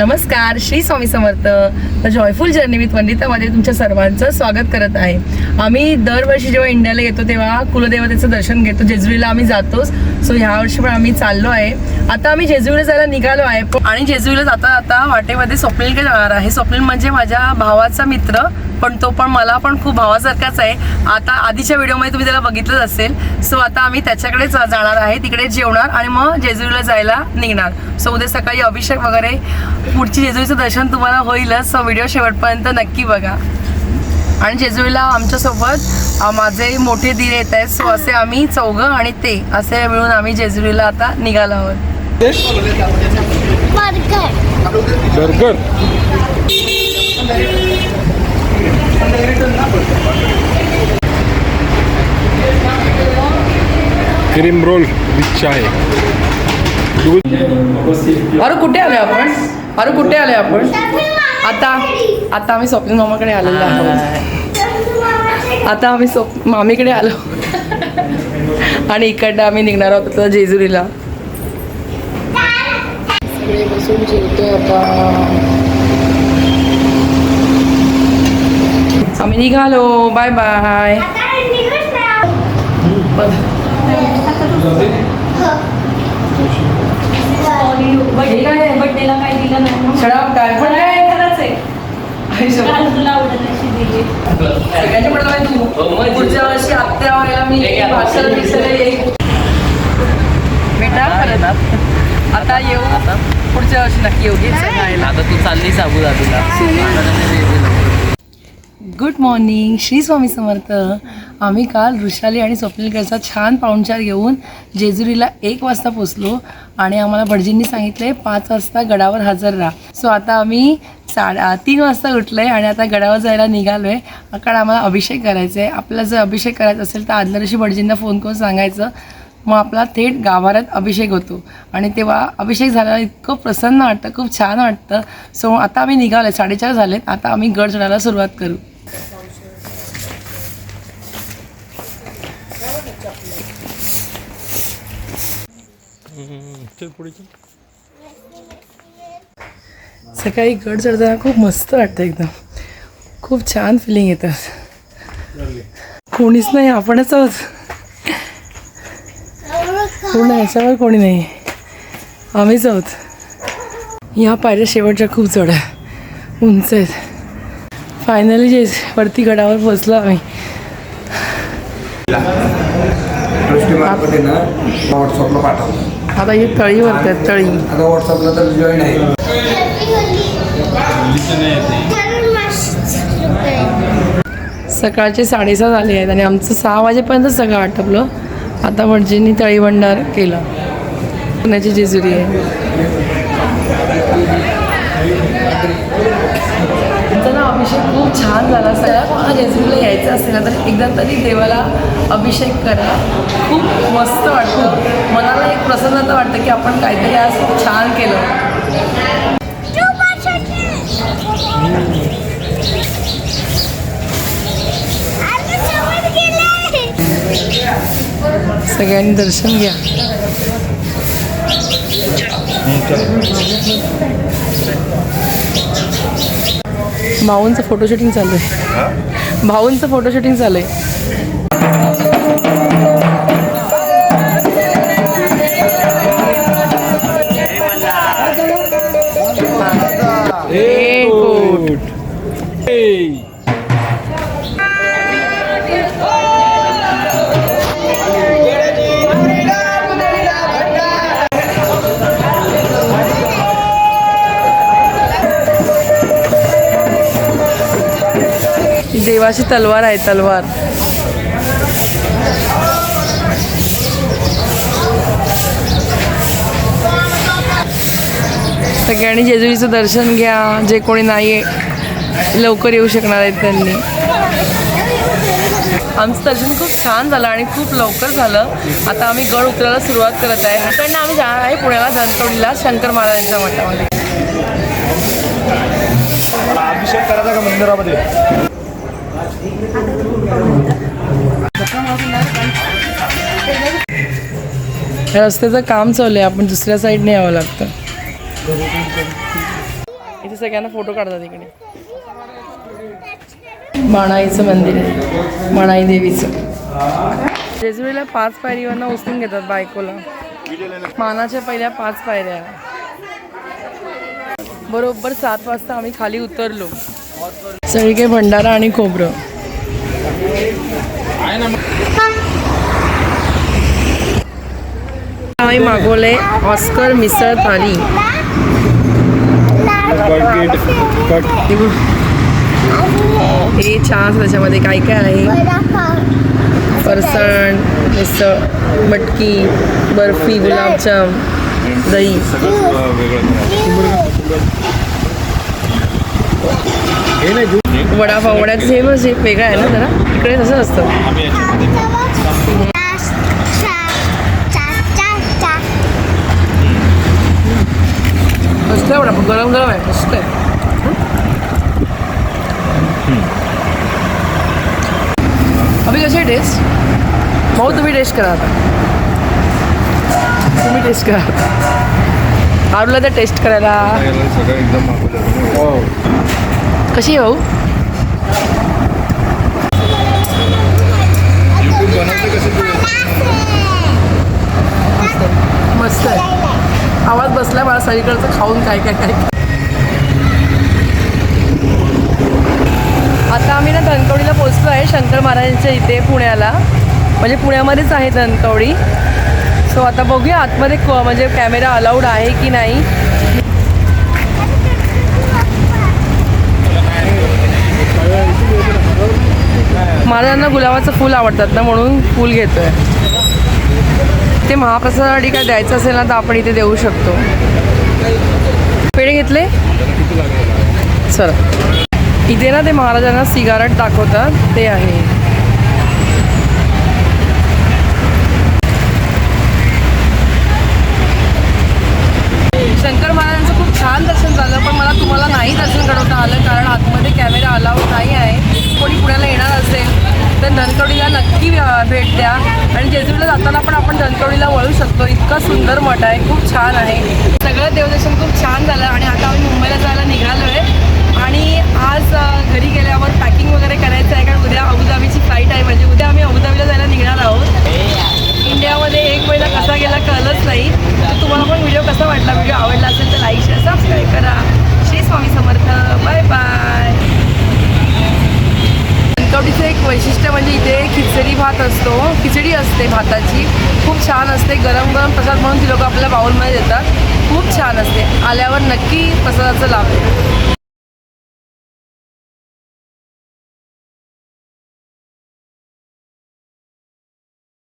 नमस्कार Shri Swami Samarth the joyful journey with वंदितामध्ये तुमच्या सर्वांचं स्वागत करत आहे. आम्ही दरवर्षी जेव्हा इंडियाला येतो तेव्हा कुलदेवतेचं दर्शन घेतो जेजुरीला आम्ही जातोच. सो ह्या वर्षी पण आम्ही चाललो आहे. आता आम्ही जेजुरीला जायला निघालो आहे. आणि जेजुरीला जाता जाता वाटेमध्ये स्वप्नीलकडे जाणार आहे. स्वप्नील म्हणजे माझ्या भावाचा मित्र. पण तो पण मला पण खूप भावासारखाच आहे. आता आधीच्या व्हिडिओमध्ये तुम्ही त्याला बघितलंच असेल. सो आता आम्ही त्याच्याकडेच जाणार आहे. तिकडे जेवणार आणि मग जेजुरीला जायला निघणार. सो उद्या सकाळी अभिषेक वगैरे पुढची जेजुरीचं दर्शन तुम्हाला होईलच. सो व्हिडिओ शेवटपर्यंत नक्की बघा. आणि जेजुरीला आमच्यासोबत माझे मोठे दीर येत आहेत. सो असे आम्ही चौघं आणि ते असे मिळून आम्ही जेजुरीला आता निघालो आहोत. Burger? Cream roll with chai अरे कुठे आलोय आपण? अरे कुठे आलोय आपण? आता आता आम्ही स्वप्नील मामाकडे आलेलो आहोत. आता आम्ही स्वप मामीकडे आलो. आणि इकडनं आम्ही निघणार आहोत आता जेजुरीला. बसून जेवतोय आता. आम्ही निघालो बाय बाय शराब काय पण खरंच आहे. पुढच्या वर्षी आत्या व्हायला मी भाषण दिसले येईल बेटा. परत आता येऊ. पुढच्या वर्षी नक्की येऊ. घे आता तू चालली साबू दादूला गुड मॉर्निंग श्री स्वामी समर्थ. आम्ही काल वृषाली आणि स्वप्नीलकडचा छान पाहुणचार घेऊन जेजुरीला एक वाजता पोचलो आणि आम्हाला भटजींनी सांगितले पाच वाजता गडावर हजर राहा. सो आता आम्ही साडा तीन वाजता उठलो आहे आणि आता गडावर जायला निघालो आहे कारण आम्हाला अभिषेक करायचा आहे आपल्याला जर अभिषेक करायचा असेल तर आदल्या दिवशी भटजींना फोन करून सांगायचं. मग आपला थेट गाभाऱ्यात अभिषेक होतो. आणि तेव्हा अभिषेक झाल्यावर इतकं प्रसन्न वाटतं खूप छान वाटतं. सो आता आम्ही निघालो आहे साडेचार झालेत. आता आम्ही गड चढायला सुरुवात करू. चल पुढे चल सकाळी गड चढताना खूप मस्त वाटतं एकदम. खूप छान फिलिंग येतं. कोणीच नाही आपणच आहोत. पूर्ण ह्याच्यावर कोणी नाही. आम्हीच आहोत. ह्या पायऱ्या शेवटच्या खूप चढ आहे. उंच आहेत. फायनली जे वरती गडावर पोचलो आम्ही. व्हॉट्सअपला आता हे तळीवरती आहेत तळी. आता व्हॉट्सअपला तर जॉईन आहे. सकाळचे साडेसहा झाले आहेत आणि आमचं सहा वाजेपर्यंत सगळं आटपलं. आता भटजींनी तळी भंडार केलं. पुण्याची जेजुरी आहे. अभिषेक खूप छान झाला सगळ्या कोणाला जेजुरीला यायचं असेल ना तर एकदा तरी देवाला अभिषेक करा. खूप मस्त वाटतं मनाला एक प्रसन्नता वाटतं की आपण काहीतरी आज खूप छान केलं. सगळ्यांनी दर्शन घ्या. भाऊंचं फोटो शूटिंग चालू आहे भाऊंचं फोटो शूटिंग चालू आहे. Hey! देवाची तलवार आहे तलवार. सगळ्यांनी जेजुरीचं दर्शन घ्या. जे कोणी नाही लवकर येऊ शकणार आहेत त्यांनी. आमचं दर्शन खूप छान झालं आणि खूप लवकर झालं. आता आम्ही गड उतरायला सुरुवात करत आहे. इकडनं आम्ही जाणार आहे पुण्याला धनकवडीला शंकर महाराजांच्या मठामध्ये. अभिषेक करायचा का मंदिरामध्ये? रस्त्याचं काम चालू आहे. आपण दुसऱ्या साईडने यावं लागतं. इथे सगळ्यांना फोटो काढतात इकडे. मणाईचं मंदिर आहे. मणाई देवीचं. जेजुरीला पाच पायरीवरनं उचलून घेतात बायकोला. मानाच्या पहिल्या पाच पायऱ्या. बरोबर सात वाजता आम्ही खाली उतरलो. सगळीकडे भंडारा आणि खोबरं. आम्ही मागवले ऑस्कर मिसळ थाली. हे छान त्याच्यामध्ये काय काय आहे? फरसाण मिसळ मटकी बर्फी गुलाबजाम दही. हे नाही वडापाव हे बस हे वेगळं आहे ना जरा. इकडे तसं असतं. आम्ही याच्यामध्ये मस्त आहे वडापाव गरम गरम आहे मस्त आहे. अभि कशी टेस्ट भाऊ तुम्ही टेस्ट करा आता. तुम्ही टेस्ट करा आरूला तर टेस्ट करायला. हो कशी आहे भाऊ YouTube बनवते कसं तू मस्त आहे आवाज बसला मला सगळीकडचं खाऊन काय काय काय आता आम्ही ना धनकवडीला पोचलो आहे शंकर महाराजांच्या इथे पुण्याला. म्हणजे पुण्यामध्येच आहे धनकवडी. सो आता बघूया आतमध्ये क- म्हणजे कॅमेरा अलाउड आहे की नाही. महाराजांना गुलाबाचं फूल आवडतात ना म्हणून फूल घेतोय. ते महाप्रसादासाठी काय द्यायचं असेल ना तर आपण इथे देऊ शकतो. पेढे घेतले? चला. इथे ना ते महाराजांना सिगारेट दाखवतात. ते आहे शंकर महाराजांचं खूप छान दर्शन झालं पण मला तुम्हाला नाही दर्शन घडवता आलं कारण आतमध्ये कॅमेरा अलाउड नाही आहे कोणी पुण्याला येणार असेल तर धनकवडीला नक्की अ, भेट द्या. आणि जेजुरीला जाताना पण आपण धनकवडीला वळू शकतो. इतकं सुंदर मठ आहे. खूप छान आहे. सगळं देवदर्शन खूप छान झालं आणि आता आम्ही मुंबईला जायला निघालो आहे आणि आज घरी गेल्यावर पॅकिंग वगैरे करायचं आहे कारण उद्या अबुधाबीची फ्लाईट आहे. म्हणजे उद्या आम्ही अबुधाबीला जायला निघणार आहोत इंडियामध्ये एक महिना कसा गेला कळलंच नाही तर तुम्हाला पण व्हिडिओ कसा वाटला व्हिडिओ आवडला असेल तर लाईक शेअर सबस्क्राईब करा श्री स्वामी समर्थ बाय बाय कणकवलीचं एक वैशिष्ट्य म्हणजे इथे खिचडी भात असतो खिचडी असते भाताची. खूप छान असते. गरम गरम प्रसाद म्हणून ती लोक आपल्या बाउलमध्ये देतात. खूप छान असते. आल्यावर नक्की प्रसादाचं लाभ